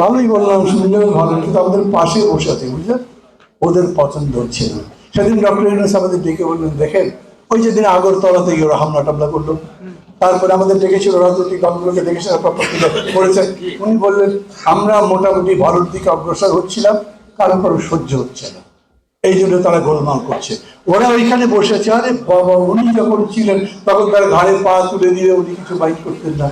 ভালোই বললাম শুনলেও ভালো, কিন্তু আমাদের পাশে বসে আছে বুঝলেন ওদের পছন্দ হচ্ছে না। সেদিন ডক্টর ইউনুস আমাদের ডেকে বললেন, দেখেন, ওই যেদিন আগরতলা থেকে ওরা হামলা টামলা করল। তারপরে আমাদের ডেকেছিল রাজনৈতিক দলগুলোকে ডেকেছিল পত্রিকা করেছেন উনি বললেন, আমরা মোটামুটি ভারত দিকে অগ্রসর হচ্ছিলাম, কারও কারও সহ্য হচ্ছে না। এই জন্য তারা গোলমাল করছে। ওরা ওইখানে বসেছে। আরে বাবা, উনি যখন ছিলেন, তখন তার ঘাড়ে পা তুলে দিয়ে উনি কিছু বাইক করতেন না।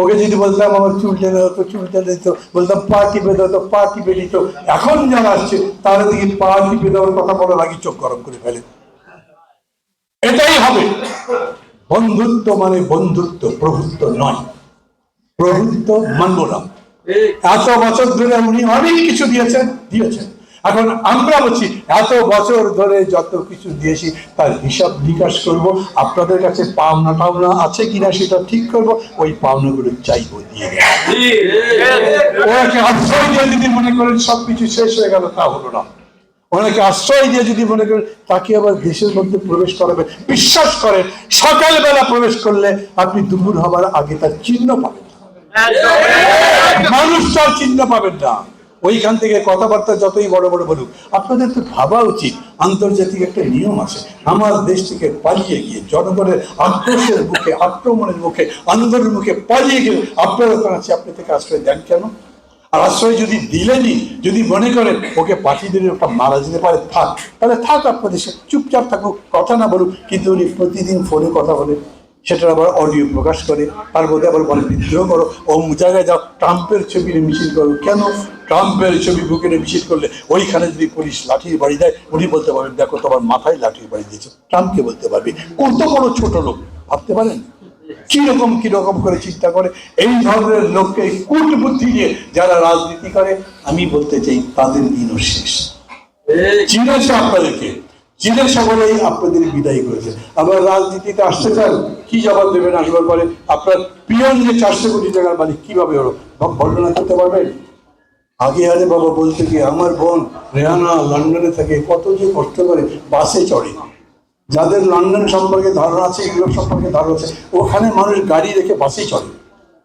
ওকে যদি বলতাম আমার চুল টেনে হতো চুল টেনে দিত বলতাম পা টিপে দিত পা টিপে দিত। এখন যারা আসছে তারা দেখি পা টিপে দেওয়ার কথা বলার আগে চোখ গরম করে ফেলে। এটাই হবে। বন্ধুত্ব মানে বন্ধুত্ব প্রভুত্ব নয়। প্রভুত্ব মানব না এত বছর ধরে উনি অনেক কিছু দিয়েছেন দিয়েছেন। এখন আমরা বলছি এত বছর ধরে যত কিছু দিয়েছি তার হিসাব নিকাশ করব। আপনাদের কাছে পাওনা টাওনা আছে কিনা সেটা ঠিক করব। ওই পাওনাগুলো চাইব দিয়ে। ওনাকে আশ্রয় দিয়ে যদি মনে করেন সবকিছু শেষ হয়ে গেল তা হলো না। ওনাকে আশ্রয় দিয়ে যদি মনে করেন তাকে আবার দেশের মধ্যে প্রবেশ করাবে। বিশ্বাস করেন সকালবেলা প্রবেশ করলে আপনি দুপুর হবার আগে তার চিহ্ন পাবেন মানুষ তার চিহ্ন পাবেন না। ওইখান থেকে কথাবার্তা যতই বড় বড় বলুক, আপনাদের তো ভাবা উচিত, আন্তর্জাতিক একটা নিয়ম আছে। আমার দেশ থেকে পালিয়ে গিয়ে জনগণের আক্রোশের মুখে, আক্রমণের মুখে, আন্দোলনের মুখে পালিয়ে গেলে আপনারা কাছে আপনি থেকে আশ্রয় দেন কেন? আর আশ্রয় যদি দিলেনই, যদি মনে করেন ওকে পাঠিয়ে দিলে ওটা মারা যেতে পারে, থাক। তাহলে থাক আপনাদের চুপচাপ থাকুক, কথা না বলুক, কিন্তু উনি প্রতিদিন ফোনে কথা বলে সেটার আবার অডিও প্রকাশ করে তার মধ্যে আবার বলে বিদ্রোহ করো। অমুক জায়গায় যাও ট্রাম্পের ছবি মিছিল করো। কেন? ট্রাম্পের ছবি বুকে মিছিল করলে ওইখানে যদি পুলিশ লাঠির বাড়ি দেয় উনি বলতে পারবেন দেখো তোমার মাথায় লাঠির বাড়ি দিয়েছে। ট্রাম্পকে বলতে পারবে। কত বড় ছোট লোক ভাবতে পারেন? কীরকম কীরকম করে চিন্তা করে? এই ধরনের লোককে কূট বুদ্ধি দিয়ে যারা রাজনীতি করে আমি বলতে চাই তাদের দিনও শেষ। চিনেছে আপনাদেরকে? চিনে সকলেই আপনাদের বিদায় করেছে। আবার রাজনীতিতে আসতে চান কি জবাব দেবেন আসবার পরে? আপনার পিয়ন যে চারশো কোটি টাকার মালিক, কীভাবে হলো? বর্ণনা করতে পারবেন? আগে আরে বাবা বলতে কি আমার বোন রেহানা লন্ডনে থাকে, কত যে কষ্ট করে বাসে চড়ে। যাদের লন্ডন সম্পর্কে ধারণা আছে, ইউরোপ সম্পর্কে ধারণা আছে, ওখানে মানুষ গাড়ি রেখে বাসেই চলে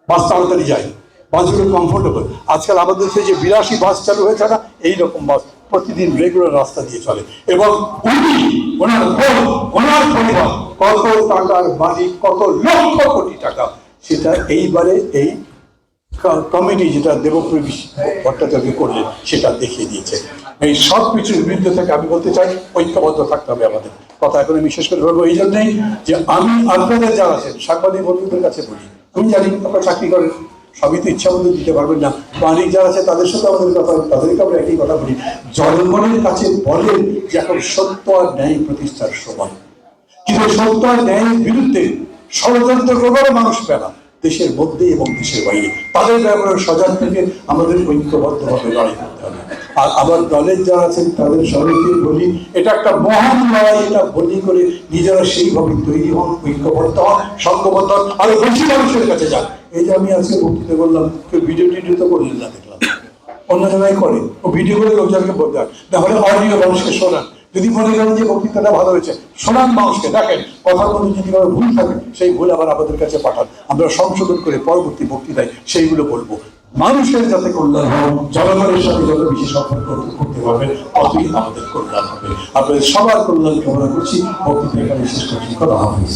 বাস তাড়াতাড়ি যায়, বাসগুলো কমফোর্টেবল আজকাল আমাদের দেশে যে বিলাসী বাস চালু হয়েছে না, এইরকম বাস। প্রতিদিন রেগুলার রাস্তা দিয়ে চলে। এবং উনি, ওনার বোন, ওনার পরিবার, কত টাকার মালিক, কত লক্ষ কোটি টাকা, সেটা এইবারে এই কমিটি যেটা দেবপ্রিয় ভট্টাচার্য করলেন, সেটা দেখিয়ে দিয়েছে। এই সব কিছুর বিরুদ্ধে থেকে আমি বলতে চাই, ঐক্যবদ্ধ থাকতে হবে আমাদের। কথা এখন আমি বিশেষ করে বলব এই জন্যই যে আমি আপনাদের যারা আছেন, সাংবাদিক বন্ধুদের কাছে বলি আমি জানি আপনারা চাকরি করেন। সবই তো ইচ্ছা মতো দিতে পারবেন না। মালিক যারা আছে, তাদের সাথে আমাদের কথা, তাদেরকে আমরা একই কথা বলি। জনগণের কাছে বলেন যে এখন সত্য আর ন্যায় প্রতিষ্ঠার সময়। কিন্তু সত্য আর ন্যায়ের বিরুদ্ধে ষড়যন্ত্র করবারও মানুষ পেলা দেশের মধ্যে এবং দেশের বাইরে। তাদের ব্যাপারে সজাগ থেকে আমাদের ঐক্যবদ্ধভাবে লড়াই করতে হবে। আবার দলের যারা আছেন, তাদের সবাইকে বলি, এটা একটা মহান লড়াই, এটা বলি করে নিজেরা সেইভাবে তৈরি হন, ঐক্যবদ্ধ হন সংঘবদ্ধ হন, আরও বেশি মানুষের কাছে যান। এই যে আমি আজকে বক্তৃতা করলাম, কেউ ভিডিও টিডিও তো করলেন না, দেখলাম। অন্য জায়গায় করে, ও ভিডিও করে লোকজনকে বলতে হয়। তাহলে অডিও মানুষকে শোনান। যদি মনে করেন যে বক্তৃতাটা ভালো হয়েছে, শোনান মানুষকে, দেখেন। কথার মধ্যে যদি ভুল থাকে, সেই ভুল আবার আমাদের কাছে পাঠান। আমরা সংশোধন করে পরবর্তী বক্তৃতায় সেইগুলো বলব। মানুষের যাতে কল্যাণ হয়, জনগণের সাথে যাতে বেশি সম্পর্ক করতে পারবে ততই আমাদের কল্যাণ হবে। আপনাদের সবার কল্যাণ কামনা করছি বক্তৃতা এখানে শেষ করছি। কথা হাফিজ।